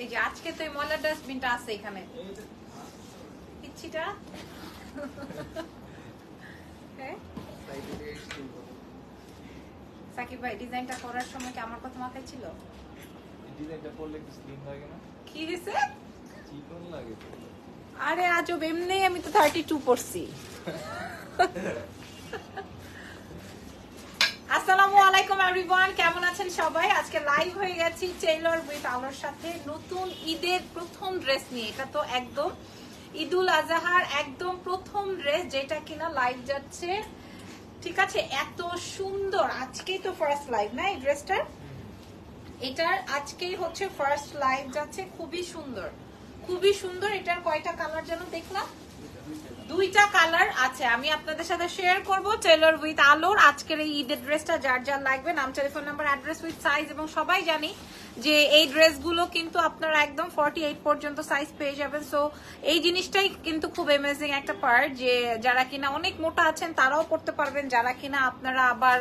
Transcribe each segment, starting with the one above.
এই যে আজকে তো এই ময়লা ডাস্টবিনটা আছে এখানে। পিচ্ছিটা হ্যাঁ? সাকিব ভাই ডিজাইনটা করার সময় কি আমার কথা মাথায় ছিল? ডিজাইনটা পরলে একটু স্লিম লাগে না? কি হয়েছে চিকন লাগে আরে আজব এমনি আমি তো থার্টি টু পড়ছি আসসালামু আলাইকুম এভরিওয়ান কেমন আছেন সবাই? আজকে লাইভ হয়ে গেছি উইথ সাথে। নতুন ঈদের প্রথম ড্রেস নিয়ে। এটা তো একদম ঈদুল আজহার একদম প্রথম ড্রেস যেটা কিনা লাইভ যাচ্ছে। ঠিক আছে, এত সুন্দর। আজকেই তো ফার্স্ট লাইভ এই ড্রেসটার আজকেই হচ্ছে ফার্স্ট লাইভ যাচ্ছে। খুবই সুন্দর। খুবই সুন্দর। এটার কয়টা কালার যেন দেখলাম? দুইটা কালার আছে। আমি আপনাদের সাথে শেয়ার করব টেলর উইথ আলোর আজকের এই ঈদের ড্রেসটা যার যার লাগবে, নাম telephone number address with size এবং সবাই জানি যে এই ড্রেসগুলো কিন্তু আপনারা একদম ফর্টি এইট পর্যন্ত সাইজ পেয়ে যাবেন। সো এই জিনিসটাই কিন্তু খুব অ্যামেজিং একটা পার্ট যে যারা কিনা অনেক মোটা আছেন, তারাও পড়তে পারবেন। যারা কিনা আপনারা আবার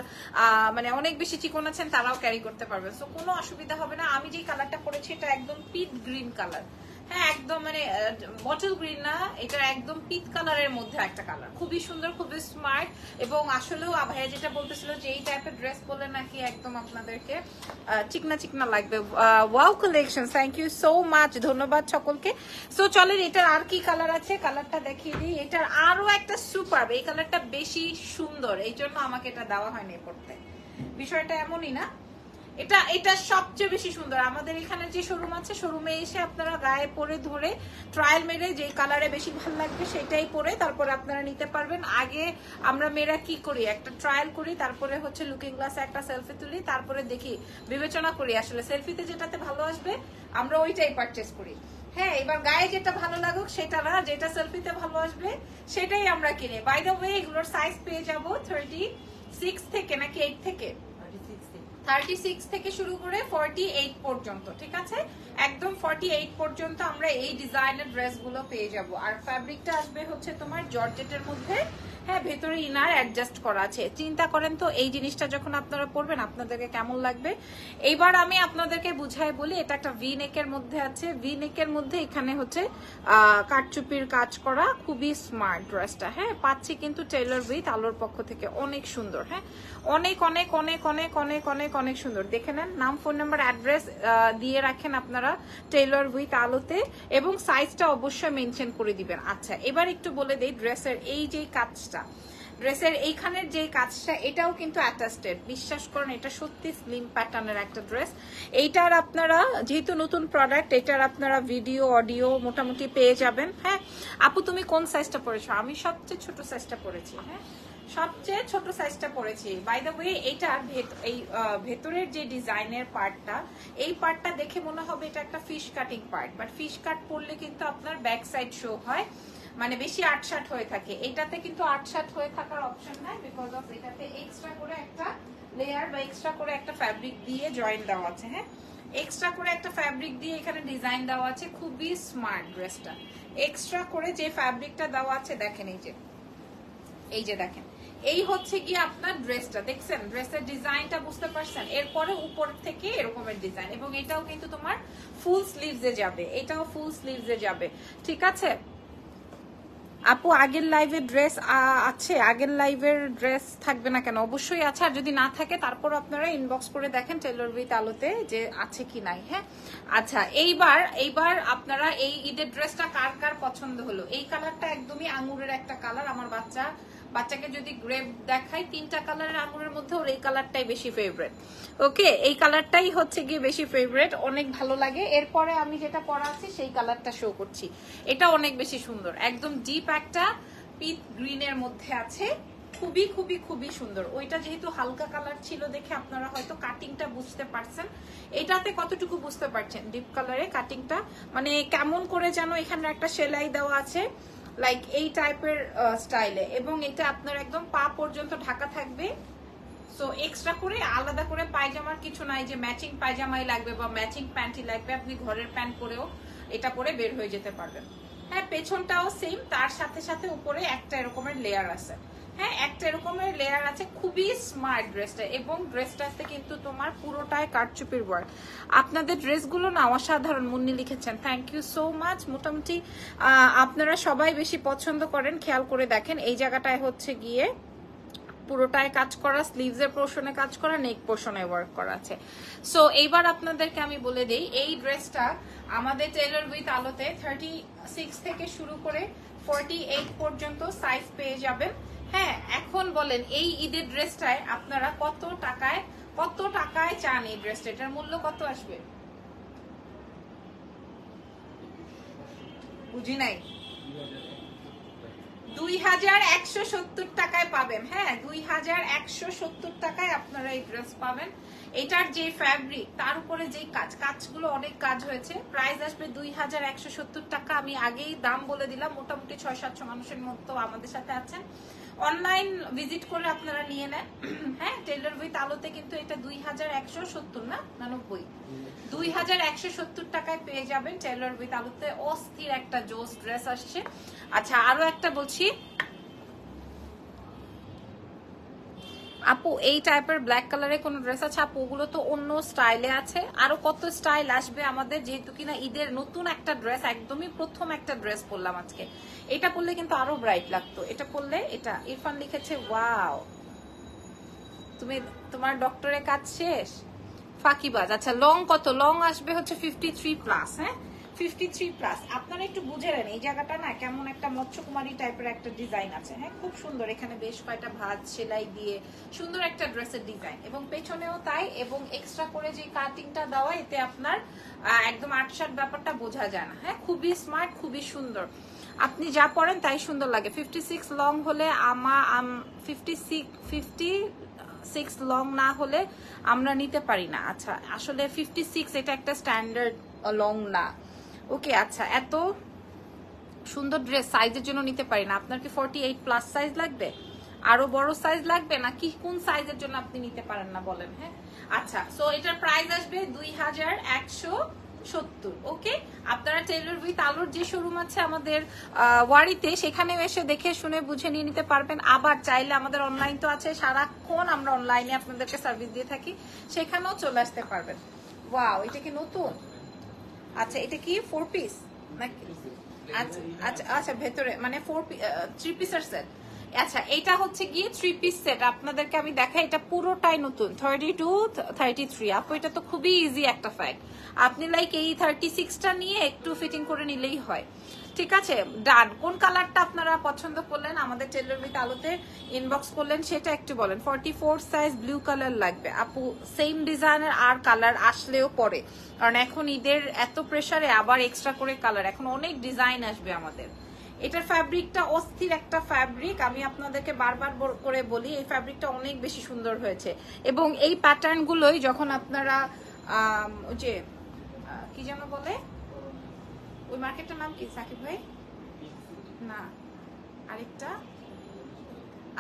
মানে অনেক বেশি চিকন আছেন, তারাও ক্যারি করতে পারবেন। সো কোনো অসুবিধা হবে না। আমি যেই কালারটা পরেছি, এটা একদম পিট গ্রিন কালার হ্যাঁ একদম মানে বটল গ্রিন না এটা একদম পিত কালারের মধ্যে একটা কালার খুবই সুন্দর, খুবই স্মার্ট এবং আসলেও ভাইয়া যেটা বলতেছিল যে এই টাইপের ড্রেস পরলে নাকি একদম আপনাদেরকে চিকনা চিকনা লাগবে। Wow collection thank you so much ধন্যবাদ সকলকে। সো চলেন, এটার আর কি কালার আছে? কালারটা দেখিয়ে দিই। এটার আরও একটা সুপার এই কালারটা বেশি সুন্দর, এই জন্য আমাকে এটা দেওয়া হয়নি পড়তে। বিষয়টা এমনই না। এটা এটা সবচেয়ে বেশি সুন্দর। আমাদের এখানে যে শোরুম আছে শোরুমে এসে আপনারা গায়ে পরে ধরে ট্রায়াল মেরে যে কালারে বেশি ভালো লাগবে সেটাই পরে তারপরে আপনারা নিতে পারবেন। আগে আমরা মেয়েরা কি করি? একটা ট্রায়াল করি, তারপরে হচ্ছে লুকিং গ্লাসে একটা সেলফি তুলি, তারপরে দেখি, বিবেচনা করি আসলে সেলফিতে যেটাতে ভালো আসবে, আমরা ওইটাই পারচেস করি। হ্যাঁ এবার গায়ে যেটা ভালো লাগুক সেটা না, যেটা সেলফিতে ভালো আসবে সেটাই আমরা কিনি। বাই দ্য ওয়ে এগুলোর সাইজ পেয়ে যাব থার্টি সিক্স থেকে নাকি এইট থেকে। থার্টি সিক্স থেকে শুরু করে ফর্টি এইট পর্যন্ত, ঠিক আছে? একদম ফর্টি এইট পর্যন্ত আমরা এই ডিজাইনের ড্রেসগুলো পেয়ে যাব। আর ফ্যাব্রিকটা আসবে হচ্ছে তোমার জর্জেটের মধ্যে হ্যাঁ ভেতরে ইনার অ্যাডজাস্ট করা আছে। চিন্তা করেন তো এই জিনিসটা যখন আপনারা পরবেন আপনাদেরকে কেমন লাগবে? এইবার আমি আপনাদেরকে বুঝাই বলি এটা একটা ভি নেকের মধ্যে আছে। ভি নেকের মধ্যে এখানে হচ্ছে আহ, কাঠচুপির কাজ করা খুবই স্মার্ট ড্রেসটা হ্যাঁ পাচ্ছি কিন্তু টেইলর উইথ আলোর পক্ষ থেকে। অনেক সুন্দর হ্যাঁ। অনেক অনেক অনেক অনেক অনেক অনেক অনেক সুন্দর। দেখে নেন নাম ফোন নাম্বার অ্যাড্রেস দিয়ে রাখেন আপনারা টেইলর উইথ আলোতে এবং সাইজটা অবশ্যই মেনশন করে দিবেন। আচ্ছা এবার একটু বলে দেই ড্রেসের এই যে কাজটা ড্রেসের এইখানের যে কাজটা, এটাও কিন্তু অ্যাটাস্টেড বিশ্বাস করেন, এটা সত্যি স্লিম প্যাটার্নের একটা ড্রেস এইটার আপনারা, যেহেতু নতুন প্রোডাক্ট এটার আপনারা ভিডিও অডিও মোটামুটি পেয়ে যাবেন হ্যাঁ? আপু, তুমি কোন সাইজটা পরেছো? আমি সবচেয়ে ছোট সাইজটা পরেছি হ্যাঁ? সবচেয়ে ছোট সাইজটা পরেছি। বাই দ্য ওয়ে ভেত- এই ভেতরের যে ডিজাইনের পার্টটা এই পার্টটা দেখে মনে হবে এটা একটা fish cutting part but fish cut পরলে কিন্তু আপনার ব্যাক সাইড শো হয়। মানে বেশি আটসাট হয়ে থাকে। এটাতে কিন্তু আটসাট হয়ে থাকার অপশন নাই বিকজ অফ এটাতে এক্সট্রা করে একটা লেয়ার বা এক্সট্রা করে একটা ফ্যাব্রিক দিয়ে জয়েন দেওয়া আছে হ্যাঁ? এক্সট্রা করে একটা ফ্যাব্রিক দিয়ে এখানে ডিজাইন দেওয়া আছে খুবই স্মার্ট ড্রেসটা এক্সট্রা করে যে ফ্যাব্রিকটা দেওয়া আছে, দেখেন এই যে। এই যে দেখেন। এই হচ্ছে কি আপনার ড্রেসটা দেখছেন? ড্রেসের ডিজাইনটা বুঝতে পারছেন? এরপরে উপর থেকে এরকমের ডিজাইন এবং এটাও কিন্তু তোমার ফুল স্লিভসে যাবে। এটাও ফুল স্লিভসে যাবে। ঠিক আছে? আপু, আগের লাইভের ড্রেস আছে? আগের লাইভের ড্রেস থাকবে না কেন? অবশ্যই আছে, আর যদি না থাকে, তারপর আপনারা ইনবক্স করে দেখেন টেলর উইথ আলোতে যে আছে কি নাই হ্যাঁ? আচ্ছা এইবার এইবার আপনারা এই ঈদের ড্রেসটা কার কার পছন্দ হলো? এই কালারটা একদমই আঙুরের একটা কালার আমার বাচ্চা বাচ্চাকে যদি গ্রেপ দেখাই, তিনটা কালারের আঙুরের মধ্যে ওর এই কালারটাই বেশি ফেভারেট ওকে এই কালারটাই হচ্ছে গিয়ে বেশি ফেভারেট অনেক ভালো লাগে। এরপরে আমি যেটা পরা আছে, সেই কালারটা শো করছি। এটা অনেক বেশি সুন্দর, একদম ডিপ একটা পিট গ্রিনের মধ্যে আছে। খুবই খুবই খুবই সুন্দর। ওইটা যেহেতু হালকা কালার ছিল দেখে আপনারা হয়তো কাটিংটা বুঝতে পারছেন। এটাতে কতটুকু বুঝতে পারছেন? ডিপ কালারে কাটিংটা মানে কেমন করে যেন এখানে একটা সেলাই দেওয়া আছে। লাইক এই টাইপের স্টাইলে এবং এটা আপনার একদম পা পর্যন্ত ঢাকা থাকবে। সো এক্সট্রা করে আলাদা করে পায়জামার কিছু নাই যে ম্যাচিং পায়জামাই লাগবে বা ম্যাচিং প্যান্টই লাগবে। আপনি ঘরের প্যান্ট পরেও এটা পরে বের হয়ে যেতে পারবেন। হ্যাঁ পেছনটাও সেম তার সাথে সাথে উপরে একটা এরকমের লেয়ার আছে। হ্যাঁ একটা এরকমের লেয়ার আছে, খুবই স্মার্ট ড্রেসটা এবং ড্রেসটাতে কিন্তু তোমার পুরোটাই কারচুপির ওয়ার্ক আপনাদের ড্রেসগুলো না অসাধারণ, মুন্নি লিখেছেন। থ্যাংক ইউ সো মাচ মোটামুটি আপনারা সবাই বেশি পছন্দ করেন, খেয়াল করে দেখেন। এই জায়গাটায় হচ্ছে গিয়ে পুরোটায় কাজ করা স্লিভস এর পোর্শনে কাজ করা নেক পোর্শনে ওয়ার্ক করা আছে। সো এইবার আপনাদেরকে আমি বলে দিই, এই ড্রেসটা আমাদের টেলার উইথ আলোতে থার্টি সিক্স থেকে শুরু করে ফর্টি এইট পর্যন্ত সাইজ পেয়ে যাবেন। হ্যাঁ এখন বলেন, এই ঈদের ড্রেসটায় আপনারা কত টাকায় কত টাকায় চান এই ড্রেসটা? এটার মূল্য কত আসবে? বুঝি নাই? দুই হাজার একশো সত্তর টাকায় পাবেন। হ্যাঁ দুই হাজার একশো সত্তর টাকায় আপনারা এই ড্রেস পাবেন। এটার যে ফ্যাব্রিক তার উপরে যে কাজ, কাজগুলো অনেক কাজ হয়েছে। প্রাইস আসবে দুই হাজার একশো সত্তর টাকা। আমি আগেই দাম বলে দিলাম, মোটামুটি ছয় সাতশো মানুষের মতো আমাদের সাথে আছেন। অনলাইন ভিজিট করে আপনারা নিয়ে নেন। হ্যাঁ টেলার উইথ আলোতে কিন্তু এটা দুই হাজার একশো সত্তর না? নানব্বই দুই হাজার একশো সত্তর টাকায় পেয়ে যাবেন টেলার উইথ আলুতে অস্থির একটা জোস ড্রেস আসছে। আচ্ছা আরও একটা বলছি। আপু, এই টাইপের ব্ল্যাক কালারের কোন ড্রেস আছে? আপু, ওগুলো তো অন্য স্টাইলে আছে। আরও কত স্টাইল আসবে আমাদের? যেহেতু কিনা ঈদের নতুন একটা ড্রেস একদমই প্রথম একটা ড্রেস পরলাম আজকে। এটা পরলে কিন্তু আরও ব্রাইট লাগতো। এটা পরলে এটা, ইরফান লিখেছে ওয়াও তুমি, তোমার ডক্টরের কাজ শেষ? ফাঁকিবাজ। আচ্ছা লং কত? লং আসবে হচ্ছে ফিফটি থ্রি প্লাস হ্যাঁ? ফিফটি থ্রি প্লাস আপনারা একটু বুঝে নেন, এই জায়গাটা না কেমন একটা মৎস্যকুমারী টাইপের একটা ডিজাইন আছে। হ্যাঁ খুব সুন্দর। এখানে বেশ কয়েকটা ভাঁজ সেলাই দিয়ে সুন্দর একটা ড্রেসের ডিজাইন এবং পেছনেও তাই, এবং এক্সট্রা করে যে কাটিংটা দেওয়া, এতে আপনার একদম আটশাট ব্যাপারটা বোঝা যায় না। হ্যাঁ খুবই স্মার্ট খুবই সুন্দর। আপনি যা পরেন তাই সুন্দর লাগে। ফিফটি সিক্স লং হলে আমা fifty six fifty six long না হলে আমরা নিতে পারি না। আচ্ছা আসলে ফিফটি সিক্স এটা একটা স্ট্যান্ডার্ড লং না। ওকে আচ্ছা এত সুন্দর ড্রেস সাইজের জন্য নিতে পারি না। আপনার কি ফর্টি এইট প্লাস সাইজ লাগবে? আরও বড় সাইজ লাগবে না কি কোন সাইজের জন্য আপনি নিতে পারেন না বলেন হ্যাঁ? আচ্ছা সো এটার প্রাইস আসবে দুই হাজার একশো সত্তর, ওকে? আপনারা টেইলর উইথ আলোর যে শোরুম আছে আমাদের ওয়ারিতে সেখানে এসে দেখে শুনে বুঝে নিয়ে নিতে পারবেন। আবার চাইলে আমাদের অনলাইন তো আছে, সারাক্ষণ আমরা অনলাইনে আপনাদেরকে সার্ভিস দিয়ে থাকি, সেখানেও চলে আসতে পারবেন। ওয়াও এটা কি নতুন? আচ্ছা এটা কি ফোর পিস নাকি? আচ্ছা আচ্ছা আচ্ছা ভেতরে মানে ফোর থ্রি পিসের সেট আচ্ছা এটা হচ্ছে গিয়ে থ্রি পিস সেট আপনাদেরকে আমি দেখাই, এটা পুরোটাই নতুন। থার্টি টু থার্টি থ্রি আপু, এটা তো খুবই ইজি একটা ফ্যাক্ট আপনি লাইক এই থার্টি সিক্সটা নিয়ে একটু ফিটিং করে নিলেই হয়। ঠিক আছে, ডান। কোন কালারটা আপনারা পছন্দ করলেন? আমাদের টেলার উইথ আলোতে ইনবক্স করলেন, সেটা একটু বলেন। Forty four size blue colour লাগবে। আপু সেম ডিজাইনের আর কালার আসলেও পরে। কারণ এখন ঈদের এত প্রেশারে আবার এক্সট্রা করে কালার এখন অনেক ডিজাইন আসবে আমাদের। এটার ফ্যাব্রিকটা অস্থির একটা ফ্যাব্রিক আমি আপনাদেরকে বারবার করে বলি, এই ফ্যাব্রিকটা অনেক বেশি সুন্দর হয়েছে। এবং এই প্যাটার্ন গুলোই যখন আপনারা যে কি যেন বলে? ওই মার্কেটটার নাম কি? সাকিব ভাই? না। আরেকটা?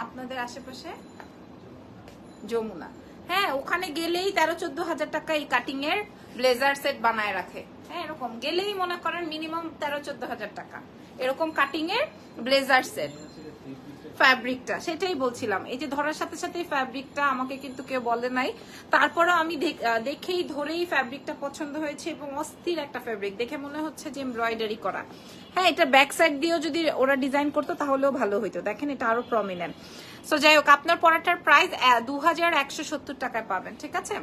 আপনাদের আশেপাশে? যমুনা। হ্যাঁ ওখানে গেলেই তেরো চোদ্দ হাজার টাকা এই কাটিং এর ব্লেজার সেট বানায় রাখে। হ্যাঁ এরকম। গেলেই মনে করেন মিনিমাম তেরো চোদ্দ হাজার টাকা। এরকম কাটিং এর ব্লেজার সেট ফ্যাব্রিকটা সেটাই বলছিলাম। এই যে ধরার সাথে সাথে ফ্যাব্রিকটা আমাকে কিন্তু কেউ বলে নাই। তারপরেও আমি দেখেই ধরেই ফ্যাব্রিকটা পছন্দ হয়েছে এবং অস্থির একটা ফ্যাব্রিক দেখে মনে হচ্ছে যে এমব্রয়ডারি করা। হ্যাঁ এটা ব্যাক সাইড দিয়েও যদি ওরা ডিজাইন করতো তাহলেও ভালো হইতো। দেখেন এটা আরও প্রমিনেন্ট সো যাই হোক, আপনার পরাটার প্রাইস দু হাজার একশো সত্তর টাকায় পাবেন, ঠিক আছে?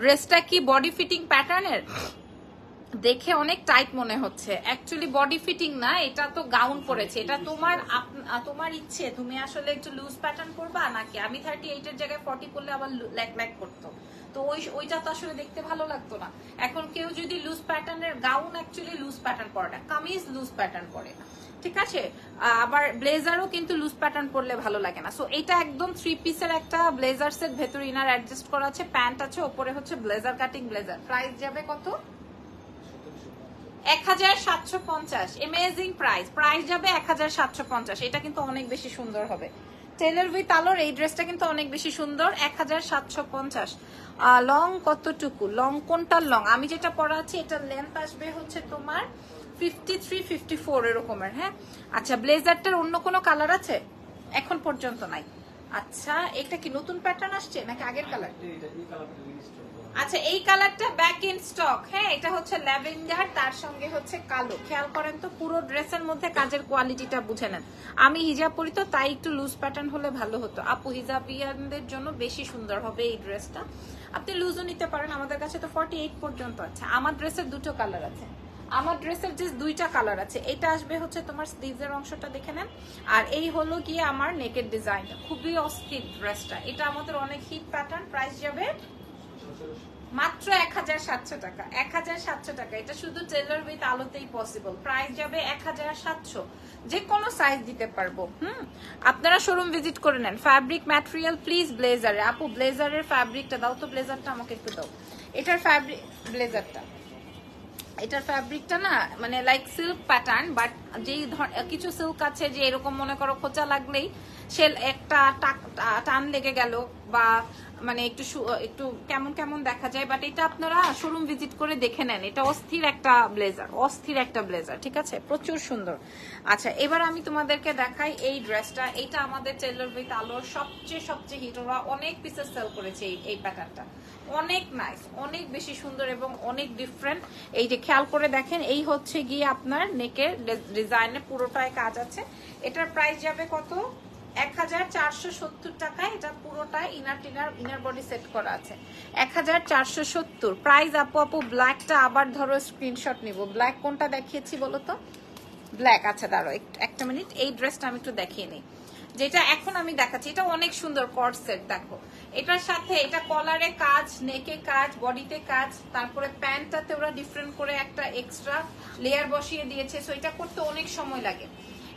ড্রেসটা কি বডি ফিটিং প্যাটার্নের দেখে অনেক টাইট মনে হচ্ছে। অ্যাকচুয়ালি বডি ফিটিং না, এটা তো গাউন পরেছে। এটা তোমার তোমার ইচ্ছে। তুমি আসলে একটু লুজ প্যাটার্ন করবা নাকি? আমি থার্টি এইটের জায়গায় ফর্টি করলে আবার ল্যাক ল্যাক করতো তো ওই ওইটা তো আসলে দেখতে ভালো লাগতো না। এখন কেউ যদি লুজ প্যাটার্নের গাউন অ্যাকচুয়ালি লুজ প্যাটার্ন পরে না, কামিজ লুজ প্যাটার্ন পরে ঠিক আছে? আবার ব্লেজারও কিন্তু লুজ প্যাটার্ন পরলে ভালো লাগে না। সো এটা একদম থ্রি পিসের একটা ব্লেজার সেট ভেতরে ইনার অ্যাডজাস্ট করা আছে। প্যান্ট আছে, ওপরে হচ্ছে ব্লেজার কাটিং ব্লেজার প্রাইস যাবে কত? এক হাজার সাতশো পঞ্চাশ। এমেজিং প্রাইস প্রাইস যাবে এক হাজার সাতশো পঞ্চাশ। এটা কিন্তু অনেক বেশি সুন্দর হবে। টেলার উইথ আলোর এই ড্রেসটা কিন্তু অনেক বেশি সুন্দর। এক হাজার সাতশো পঞ্চাশ। লং কতটুকু? লং কোনটার লং আমি যেটা পরা আছি, এটার লেন্থ আসবে হচ্ছে তোমার ফিফটি থ্রি ফিফটি ফোর এরকমের হ্যাঁ? আচ্ছা ব্লেজারটার অন্য কোনো কালার আছে? এখন পর্যন্ত নাই। আচ্ছা এটা কি নতুন প্যাটার্ন আসছে নাকি আগের কালার আচ্ছা এই কালারটা ব্যাক ইন স্টক হ্যাঁ এটা হচ্ছে ল্যাভেন্ডার তার সঙ্গে হচ্ছে কালো। খেয়াল করেন তো পুরো ড্রেসের মধ্যে কাজের কোয়ালিটিটা বুঝে নেন। আমি হিজাব পরি তো তাই একটু লুজ প্যাটার্ন হলে ভালো হতো। আপু হিজাবিয়ানদের জন্য বেশি সুন্দর হবে এই ড্রেসটা আপনি লুজও নিতে পারেন আমাদের কাছে তো ফর্টি এইট পর্যন্ত আছে। আমার ড্রেসের দুটো কালার আছে। আমার ড্রেসের যে দুইটা কালার আছে। এটা আসবে হচ্ছে তোমার স্লিভের অংশটা দেখে নেন। আর এই হলো গিয়ে আমার নেকের ডিজাইনটা খুবই অস্থির ড্রেসটা এটা আমাদের অনেক হিট প্যাটার্ন প্রাইস যাবে মাত্র এক হাজার সাতশো টাকা। এক হাজার সাতশো টাকা। এটা শুধু টেলার উইথ আলোতেই পসিবল প্রাইস যাবে এক হাজার সাতশো। যে কোনো সাইজ দিতে পারব, হুম? আপনারা শোরুম ভিজিট করে নেন। ফ্যাব্রিক ম্যাটেরিয়াল প্লিজ ব্লেজারে আপু ব্লেজারের ফ্যাব্রিকটা দাও তো। ব্লেজারটা আমাকে একটু দাও। এটার ফ্যাব্রিক ব্লেজারটা এটার ফ্যাব্রিকটা না মানে লাইক সিল্ক প্যাটার্ন বাট যেই কিছু সিল্ক আছে যে এরকম মনে করো খোঁচা লাগলেই, সে একটা টান লেগে গেল বা মানে একটু একটু কেমন কেমন দেখা যায় বাট এটা আপনারা শোরুম ভিজিট করে দেখে নেন। এটা অস্থির একটা ব্লেজার অস্থির একটা ব্লেজার ঠিক আছে? প্রচুর সুন্দর। আচ্ছা এবার আমি তোমাদেরকে দেখাই এই ড্রেসটা এটা আমাদের টেলর উইথ আলোর সবচেয়ে সবচেয়ে হিট ওরা অনেক পিসেস সেল করেছে এই প্যাটার্নটা অনেক নাইস অনেক বেশি সুন্দর এবং অনেক ডিফারেন্ট এই যে খেয়াল করে দেখেন, এই হচ্ছে গিয়ে আপনার নেকের ডিজাইনে পুরোটায় কাজ আছে। এটার প্রাইস যাবে কত? এক হাজার চারশো সত্তর টাকায় এটা পুরোটায় ইনার টিনার ইনার বডি সেট করা আছে। এক হাজার চারশো সত্তর। প্রাইস আপু আপু ব্ল্যাকটা আবার ধরো স্ক্রিনশট নিব। ব্ল্যাক কোনটা দেখিয়েছি বলো তো? ব্ল্যাক আচ্ছা দাঁড়ো একটা মিনিট এই ড্রেসটা আমি একটু দেখিয়ে নিই। যেটা এখন আমি দেখাচ্ছি, এটা অনেক সুন্দর কর্ড সেট দেখো। এটার সাথে এটা কলারে কাজ নেকে কাজ বডিতে কাজ, তারপরে প্যান্টটাতে ওরা ডিফারেন্ট করে একটা এক্সট্রা লেয়ার বসিয়ে দিয়েছে সো এটা করতে অনেক সময় লাগে।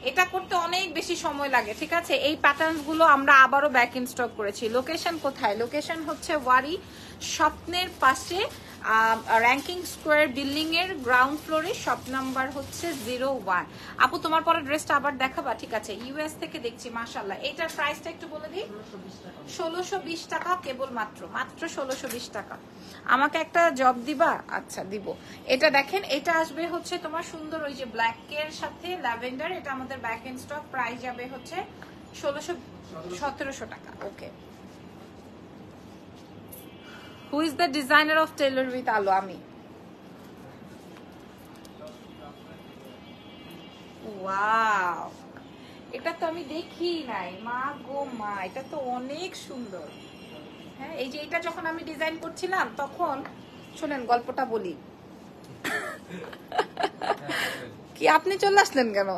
এটা করতে অনেক বেশি সময় লাগে, ঠিক আছে? এই প্যাটার্নগুলো আমরা আবারও ব্যাক ইন স্টক করেছি। লোকেশন কোথায়? লোকেশন হচ্ছে ওয়ারি স্বপ্নের পাশে র্যাঙ্কিং স্কোয়ার বিল্ডিং এর গ্রাউন্ড ফ্লোরে শপ নাম্বার হচ্ছে জিরো ওয়ান আপু, তোমার পরে ড্রেসটা আবার দেখাবা, ঠিক আছে? ইউএস থেকে দেখছি মাশাল্লাহ এটার প্রাইসটা একটু বলে দিই। ষোলোশো বিশ টাকা কেবল মাত্র মাত্র ষোলোশো বিশ টাকা। আমাকে একটা জব দিবা? আচ্ছা দিব। এটা দেখেন, এটা আসবে হচ্ছে তোমার সুন্দর ওই যে ব্ল্যাক এর সাথে ল্যাভেন্ডার এটা আমাদের ব্যাক এন্ড স্টক প্রাইস যাবে হচ্ছে ষোলোশো সতেরোশো টাকা। Okay who is the designer of tailor with Alo আমি এটা তো আমি দেখি নাই। মা গো মা, এটা তো অনেক সুন্দর। হ্যাঁ এই যে এটা যখন আমি ডিজাইন করছিলাম, তখন শোনেন, গল্পটা বলি। কি আপনি চলে আসলেন কেন?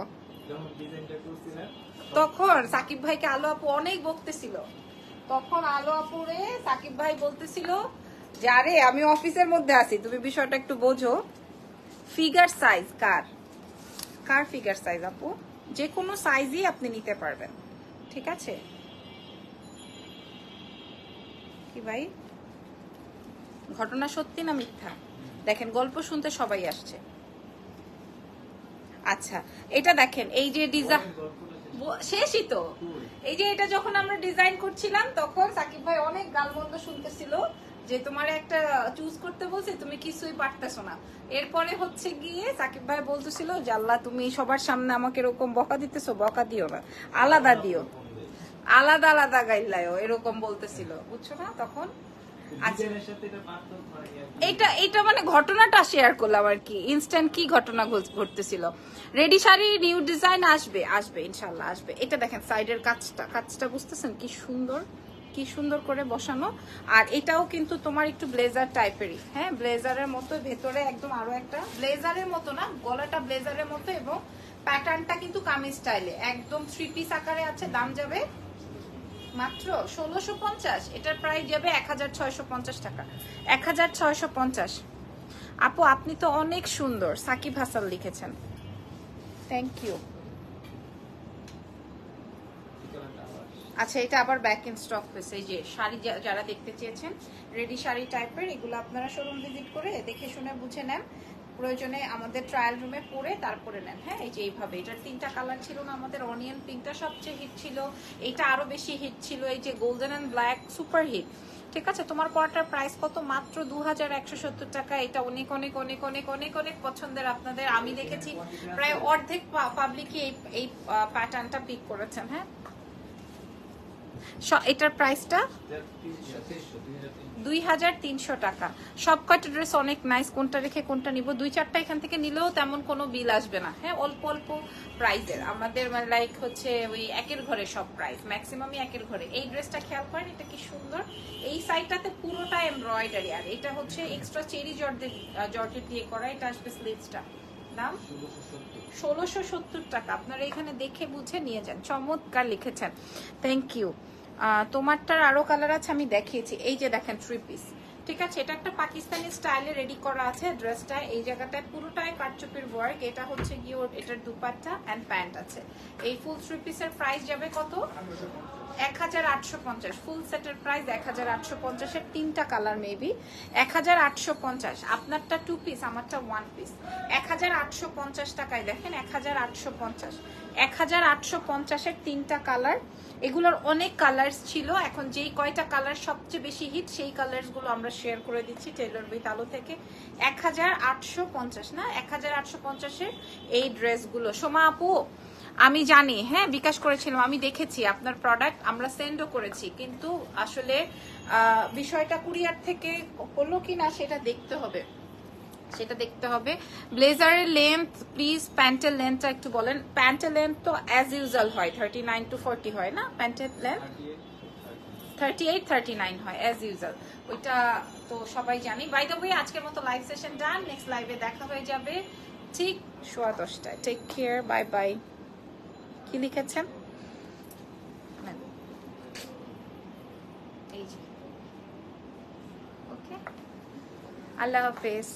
তখন সাকিব ভাইকে আলো আপু অনেক বকতেছিল। তখন আলো আপুরে সাকিব ভাই বলতেছিল যে আরে আমি অফিসের মধ্যে আছি তুমি বিষয়টা একটু বোঝো। ফিগার সাইজ কার? কার ফিগার সাইজ আপু? যে কোনো সাইজই আপনি নিতে পারবেন। ঠিক আছে? কি ভাই? ঘটনা সত্যি না মিথ্যা? দেখেন গল্প শুনতে সবাই আসছে। আচ্ছা এটা দেখেন এই যে ডিজাইন শেষই তো। এই যে এটা যখন আমরা ডিজাইন করছিলাম তখন সাকিব ভাই অনেক গালমন্দ শুনতেছিল। যে তোমার একটা চুজ করতে বলছে তুমি কিছুই পারতেছো না। এরপরে হচ্ছে গিয়ে সাকিব ভাই বলতেছিল যে আল্লাহ তুমি সবার সামনে আমাকে এরকম বকা দিতেছো বকা দিও না। আলাদা দিও। আলাদা আলাদা গাইলায়ও এরকম বলতেছিল। বুঝছ না? তখন আচ্ছা। এটা মানে? এটা মানে ঘটনাটা শেয়ার করলাম আর কি। ইনস্ট্যান্ট কি ঘটনা ঘট- ঘটতেছিল? রেডি শাড়ি নিউ ডিজাইন আসবে আসবে ইনশাল্লাহ আসবে। এটা দেখেন সাইডের কাজটা কাজটা বুঝতেছেন কি সুন্দর? কি সুন্দর করে বসানো। আর এটাও কিন্তু তোমার একটু ব্লেজার টাইপেরই। হ্যাঁ ব্লেজারের মতো ভেতরে একদম আরও একটা ব্লেজারের মতো না, গলাটা ব্লেজারের মতো এবং প্যাটার্নটা কিন্তু কামিজ স্টাইলে। একদম থ্রি পিস আকারে আছে, দাম যাবে মাত্র ষোলোশো পঞ্চাশ। এটার প্রাইস যাবে এক হাজার ছয়শো পঞ্চাশ টাকা। এক হাজার ছয়শো পঞ্চাশ। আপু, আপনি তো অনেক সুন্দর। সাকিব হাসান লিখেছেন। থ্যাংক ইউ এই কালারটা আবার আচ্ছা এটা আবার ব্যাক ইন স্টক হয়েছে। এই যে শাড়ি যারা দেখতে চেয়েছেন রেডি শাড়ি টাইপের এগুলো আপনারা শোরুম ভিজিট করে দেখে শুনে বুঝে নেন। প্রয়োজনে আমাদের ট্রায়াল রুমে পরে তারপরে নেন। হ্যাঁ এই যে এইভাবে। এটার তিনটা কালার ছিল না, আমাদের অনিয়ন পিঙ্কটা সবচেয়ে হিট ছিল। এইটা আরও বেশি হিট ছিল, এই যে golden and black super hit ঠিক আছে, তোমার পরাটার প্রাইস কত? মাত্র দু হাজার টাকা। এটা অনেক অনেক অনেক অনেক অনেক অনেক পছন্দের আপনাদের। আমি দেখেছি, প্রায় অর্ধেক পাবলিকই এই প্যাটার্নটা পিক করেছেন। হ্যাঁ এটার প্রাইসটা দুই হাজার তিনশো টাকা। সব কয়টা ড্রেস অনেক নাইস কোনটা রেখে কোনটা নিব? দুই চারটা এখান থেকে নিলেও তেমন কোনো বিল আসবে না। হ্যাঁ অল্প অল্প প্রাইসের আমাদের লাইক হচ্ছে ওই একের ঘরে সব প্রাইস ম্যাক্সিমামই একের ঘরে। এই ড্রেসটা খেয়াল করেন, এটা কি সুন্দর? এই সাইডটাতে পুরোটা এমব্রয়ডারি আর এটা হচ্ছে এক্সট্রা চেরি জর্জেট জর্জেট দিয়ে করা। এটা আসবে স্লিভসটা দাম? ষোলোশো সত্তর টাকা। আপনারা এখানে দেখে বুঝে নিয়ে যান। চমৎকার লিখেছেন। থ্যাংক ইউ তোমারটার আরও কালার আছে, আমি দেখিয়েছি। এই যে দেখেন থ্রি পিস ঠিক আছে? এটা একটা পাকিস্তানি স্টাইলে রেডি করা আছে ড্রেসটা এই জায়গাটায় পুরোটাই কাটচুপির ওয়ার্ক এটা হচ্ছে গিয়ে ওর এটার দুপাট্টা অ্যান্ড প্যান্ট আছে। এই ফুল থ্রি পিসের প্রাইস যাবে কত? এক হাজার আটশো পঞ্চাশ। ফুল সেটের প্রাইস এক হাজার আটশো পঞ্চাশের তিনটা কালার মেবি এক হাজার আটশো পঞ্চাশ। আপনারটা টু পিস আমারটা ওয়ান পিস এক হাজার আটশো পঞ্চাশ টাকায় দেখেন, এক হাজার আটশো পঞ্চাশ। এক হাজার আটশো পঞ্চাশের তিনটা কালার এগুলোর অনেক কালার্স ছিল। এখন যেই কয়টা কালার সবচেয়ে বেশি হিট সেই কালার্সগুলো আমরা শেয়ার করে দিচ্ছি টেলর উইথ আলো থেকে। এক হাজার আটশো পঞ্চাশ, না? এক হাজার আটশো পঞ্চাশের এই ড্রেসগুলো সোমা আপু, আমি জানি হ্যাঁ বিকাশ করেছিলাম আমি দেখেছি আপনার প্রোডাক্ট আমরা সেন্ডও করেছি। কিন্তু আসলে বিষয়টা কুরিয়ার থেকে হলো কি না সেটা দেখতে হবে। সেটা দেখতে হবে। ব্লেজারের লেন্থ প্লিজ প্যান্টের লেন্থটা একটু বলেন। প্যান্টের লেন্থ তো অ্যাজ ইউজুয়াল হয় থার্টি নাইন টু ফোরটি হয় না? প্যান্টের length thirty eight thirty nine হয় অ্যাজ ইউজুয়াল ওইটা তো সবাই জানি। বাই দ্য ওয়ে আজকের মতো লাইভ সেশন ডান নেক্সট লাইভে দেখা হয়ে যাবে ঠিক সোয়া দশটায়। টেক কেয়ার বাই বাই কি লিখেছেন? আল্লাহ হাফেজ।